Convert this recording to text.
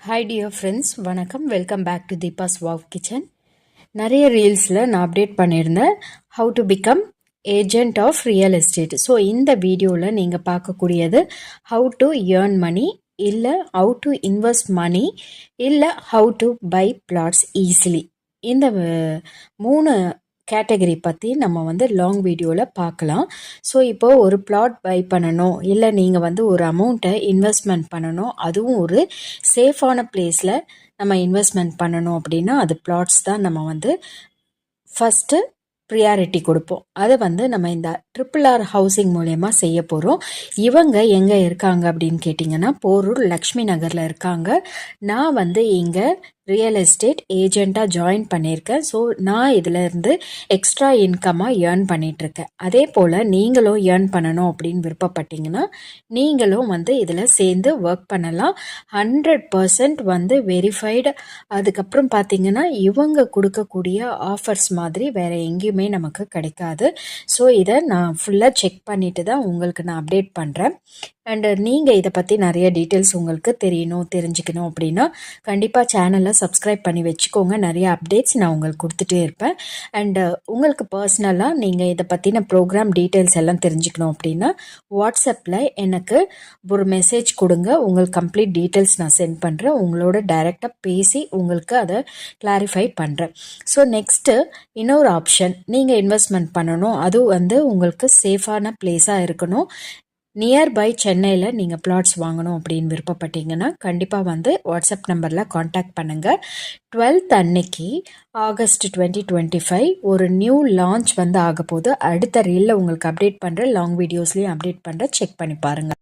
Hi dear friends வணக்கம். Welcome back to Deepa's wow kitchen நிறைய ரீல்ஸில் நான் அப்டேட் பண்ணியிருந்தேன். How to become agent of real estate so இந்த வீடியோவில் நீங்கள் பார்க்கக்கூடியது ஹவு டு ஏர்ன் மணி இல்லை ஹவு டு இன்வெஸ்ட் மணி இல்லை how to buy flats easily இந்த மூணு கேட்டகரி பற்றி நம்ம வந்து லாங் வீடியோவில் பார்க்கலாம் ஸோ இப்போது ஒரு பிளாட் பை பண்ணணும் இல்லை நீங்கள் வந்து ஒரு அமௌண்ட்டை இன்வெஸ்ட்மெண்ட் பண்ணணும் அதுவும் ஒரு சேஃபான பிளேஸில் நம்ம இன்வெஸ்ட்மெண்ட் பண்ணணும் அப்படின்னா அது பிளாட்ஸ் தான் நம்ம வந்து ஃபஸ்ட்டு ப்ரியாரிட்டி கொடுப்போம். அதை வந்து நம்ம இந்த ட்ரிபிள் ஆர் ஹவுசிங் மூலயமா செய்ய போகிறோம் இவங்க எங்கே இருக்காங்க அப்படின்னு கேட்டிங்கன்னா போரூர் லக்ஷ்மி நகரில் இருக்காங்க. நான் வந்து இங்கே ரியல் எஸ்டேட் ஏஜெண்ட்டாக ஜாயின் பண்ணியிருக்கேன். ஸோ நான் இதிலேருந்து எக்ஸ்ட்ரா இன்கமாக ஏர்ன் பண்ணிகிட்ருக்கேன் அதே போல் நீங்களும் ஏர்ன் பண்ணணும் அப்படின்னு விருப்பப்பட்டீங்கன்னா நீங்களும் வந்து இதில் சேர்ந்து ஒர்க் பண்ணலாம். ஹண்ட்ரட் பர்சன்ட் வந்து வெரிஃபைடு அதுக்கப்புறம் பார்த்தீங்கன்னா இவங்க கொடுக்கக்கூடிய ஆஃபர்ஸ் மாதிரி வேறு எங்கேயுமே நமக்கு கிடைக்காது. ஸோ இதை நான் ஃபுல்லாக செக் பண்ணிட்டு தான் உங்களுக்கு நான் அப்டேட் பண்ணுறேன் அண்டு நீங்கள் இதை பற்றி நிறைய டீட்டெயில்ஸ் உங்களுக்கு தெரியணும் தெரிஞ்சுக்கணும் அப்படின்னா கண்டிப்பாக சேனலை சப்ஸ்கிரைப் பண்ணி வச்சுக்கோங்க. நிறைய அப்டேட்ஸ் நான் உங்களுக்கு கொடுத்துட்டே இருப்பேன். அண்டு உங்களுக்கு பர்சனலாக நீங்கள் இதை பற்றின ப்ரோக்ராம் டீட்டெயில்ஸ் எல்லாம் தெரிஞ்சுக்கணும் அப்படின்னா வாட்ஸ்அப்பில் எனக்கு ஒரு மெசேஜ் கொடுங்க. உங்களுக்கு கம்ப்ளீட் டீட்டெயில்ஸ் நான் சென்ட் பண்ணுறேன் உங்களோட டைரெக்டாக பேசி உங்களுக்கு அதை கிளாரிஃபை பண்ணுறேன் ஸோ நெக்ஸ்ட்டு இன்னொரு ஆப்ஷன் நீங்கள் இன்வெஸ்ட்மெண்ட் பண்ணணும். அது வந்து உங்களுக்கு சேஃபான பிளேஸாக இருக்கணும். நியர்பை சென்னையில் நீங்கள் பிளாட்ஸ் வாங்கணும் அப்படின்னு விருப்பப்பட்டீங்கன்னா கண்டிப்பாக வந்து வாட்ஸ்அப் நம்பரில் காண்டாக்ட் பண்ணுங்கள் டுவெல்த் அன்னைக்கு ஆகஸ்ட் டுவெண்ட்டி டுவெண்ட்டி ஃபைவ் ஒரு நியூ லான்ச் வந்து ஆக போகுது அடுத்த ரீலில் உங்களுக்கு அப்டேட் பண்ணுற லாங் வீடியோஸ்லேயும் அப்டேட் பண்ணுற செக் பண்ணி பாருங்கள்